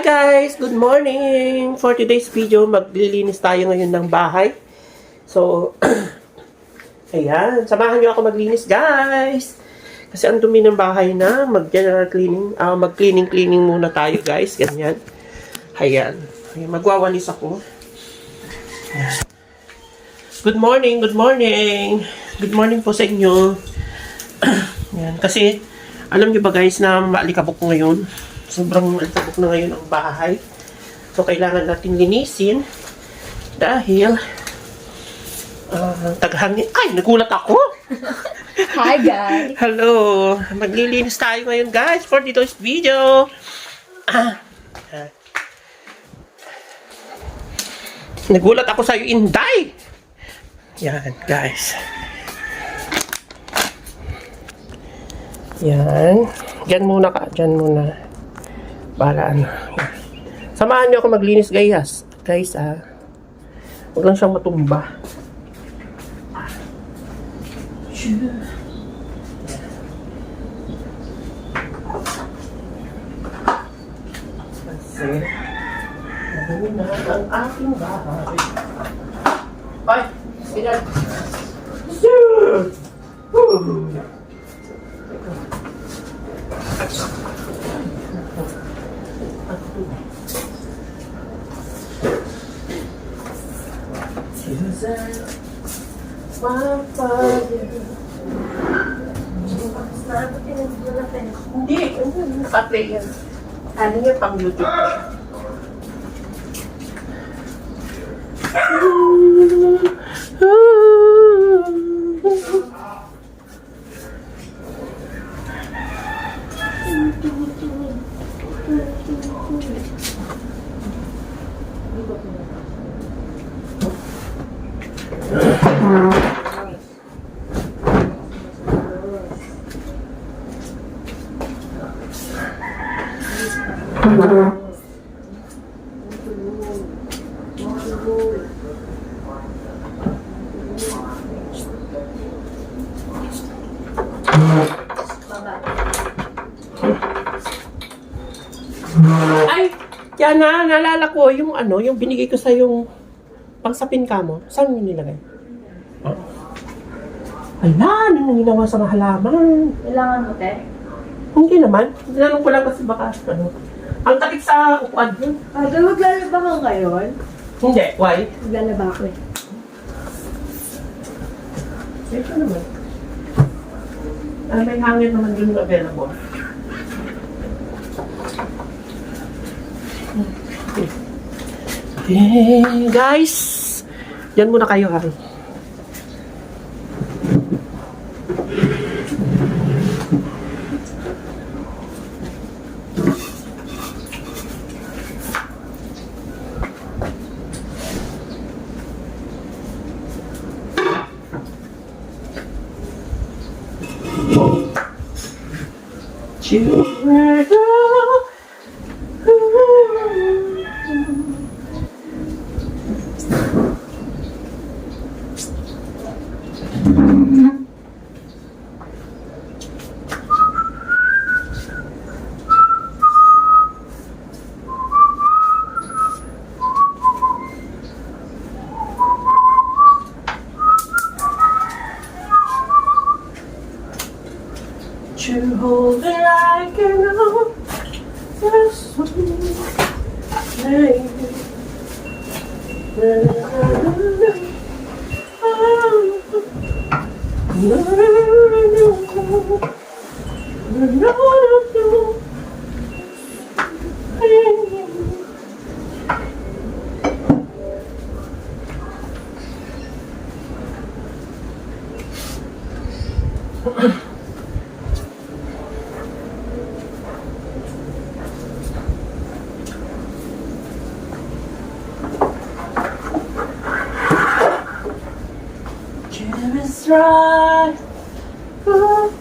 Hi guys! Good morning! For today's video, maglilinis tayo ngayon ng bahay. So, ayan. Samahan niyo ako maglinis guys! Kasi ang dumi ng bahay na, mag-general cleaning, ah mag-cleaning-cleaning muna tayo guys. Ganyan. Ayan. Ayan. Magwawalis ako. Ayan. Good morning! Good morning! Good morning po sa inyo. Ayan. Kasi, alam niyo ba guys na maalikabok ngayon? Sobrang maalikabok na ngayon ang bahay. So, kailangan natin linisin dahil uh, taghangin. Ay, nagulat ako! Hi guys! Hello! Maglilinis tayo ngayon guys for today's video. Ah. Ah. Nagulat ako sa'yo, Inday! Yan, guys. Yan. Diyan muna ka. Diyan muna. Para ano. Samahan niyo ako maglinis, guys. Guys, ah. Huwag lang siyang matumba. Kasi, madumi na ang aking bahay. Ay, sila. Susan, my father. Hindi, naka-play yan. Ano yan, pang YouTube siya. Ay, kaya na, naalala ko yung ano, yung binigay ko sa yung pangsapin ka mo. Saan mo nilagay? Oh. Ala, ano nang ginawa sa mga halaman? Kailangan mo, te? Hindi naman. Tinanong ko lang kasi baka, ano. Ang takip sa upuan yun. Ah, doon maglalaba ka ngayon? Hindi, why? Maglalaba ako eh. Ito naman. Ah, may hangin naman dun available. Okay, guys. Yan muna kayo ha. To Love. Is right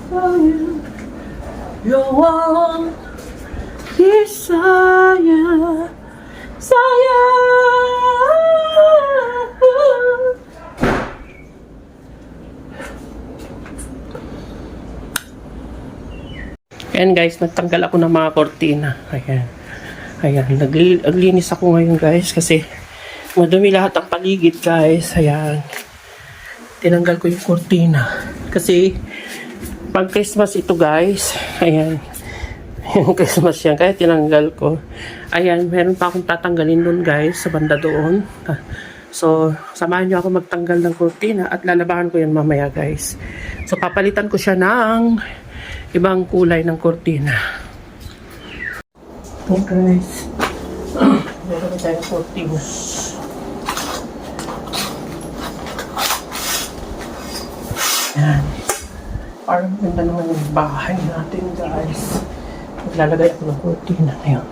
for you. Your one desire, desire. Ayan guys, nagtanggal ako ng mga kortina. Ayan. Ayan, nagli- naglinis ako ngayon guys kasi madumi lahat ang paligid guys. Ayan. Tinanggal ko yung kurtina. Kasi pag Christmas ito guys, ayan. Yung Christmas yan, kaya tinanggal ko. Ayan, meron pa akong tatanggalin doon guys, sa banda doon. So, samahan niyo ako magtanggal ng kurtina at lalabahan ko yan mamaya guys. So, papalitan ko siya ng ibang kulay ng kurtina. Okay guys. Meron tayong kurtina. Parang ganda naman yung bahay natin guys. Maglalagay ako ng kurtina ngayon.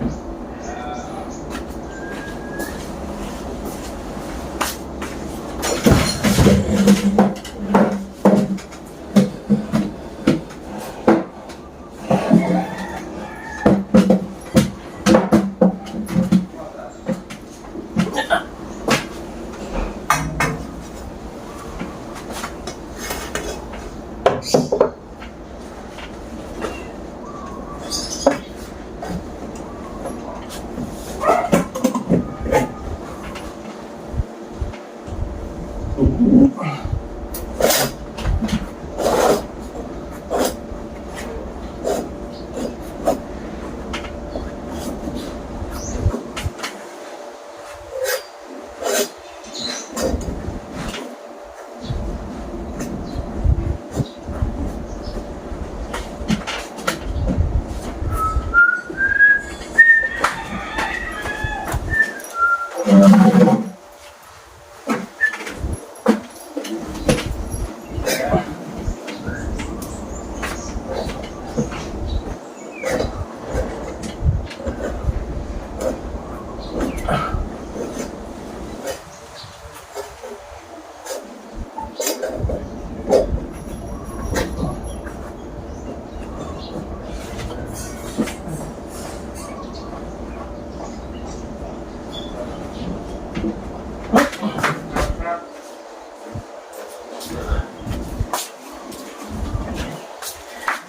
and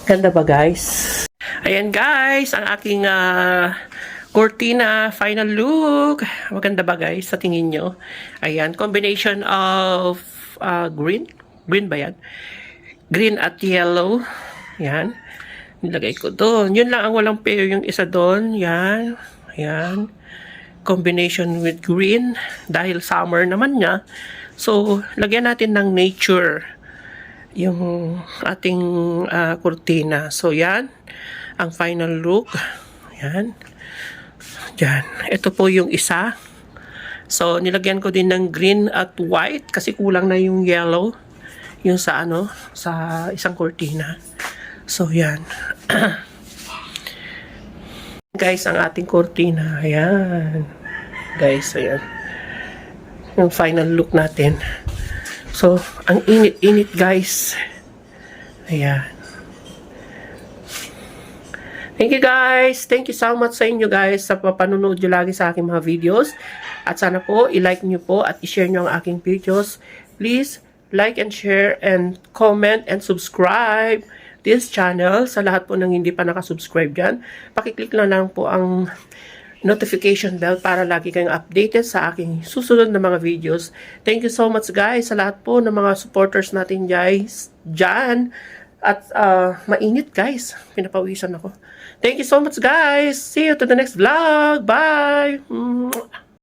Ganda ba guys? Ayan guys, ang aking ah, cortina final look. Maganda ba guys sa tingin nyo? Ayan, combination of ah, green. Green ba yan? Green at yellow. Yan. Nilagay ko doon. Yun lang ang walang pair yung isa doon. Yan. Ayan. Combination with green. Dahil summer naman niya. So, lagyan natin ng nature yung ating ah, kurtina. So, yan. Ang final look. Yan. Yan. Ito po yung isa. So, nilagyan ko din ng green at white kasi kulang na yung yellow. Yung sa ano, sa isang kurtina. So, yan. Guys, ang ating kurtina. Ayan. Guys, ayan. Yung final look natin. So, ang init-init guys. Ayan. Thank you guys. Thank you so much sa inyo guys sa papanonood nyo lagi sa aking mga videos. At sana po, i-like nyo po at i-share nyo ang aking videos. Please, like and share and comment and subscribe this channel. Sa lahat po ng hindi pa nakasubscribe dyan, pakiclick lang lang po ang notification bell para lagi kayong updated sa aking susunod na mga videos. Thank you so much guys sa lahat po ng mga supporters natin guys dyan. At uh, mainit guys. Pinapawisan ako. Thank you so much guys. See you to the next vlog. Bye!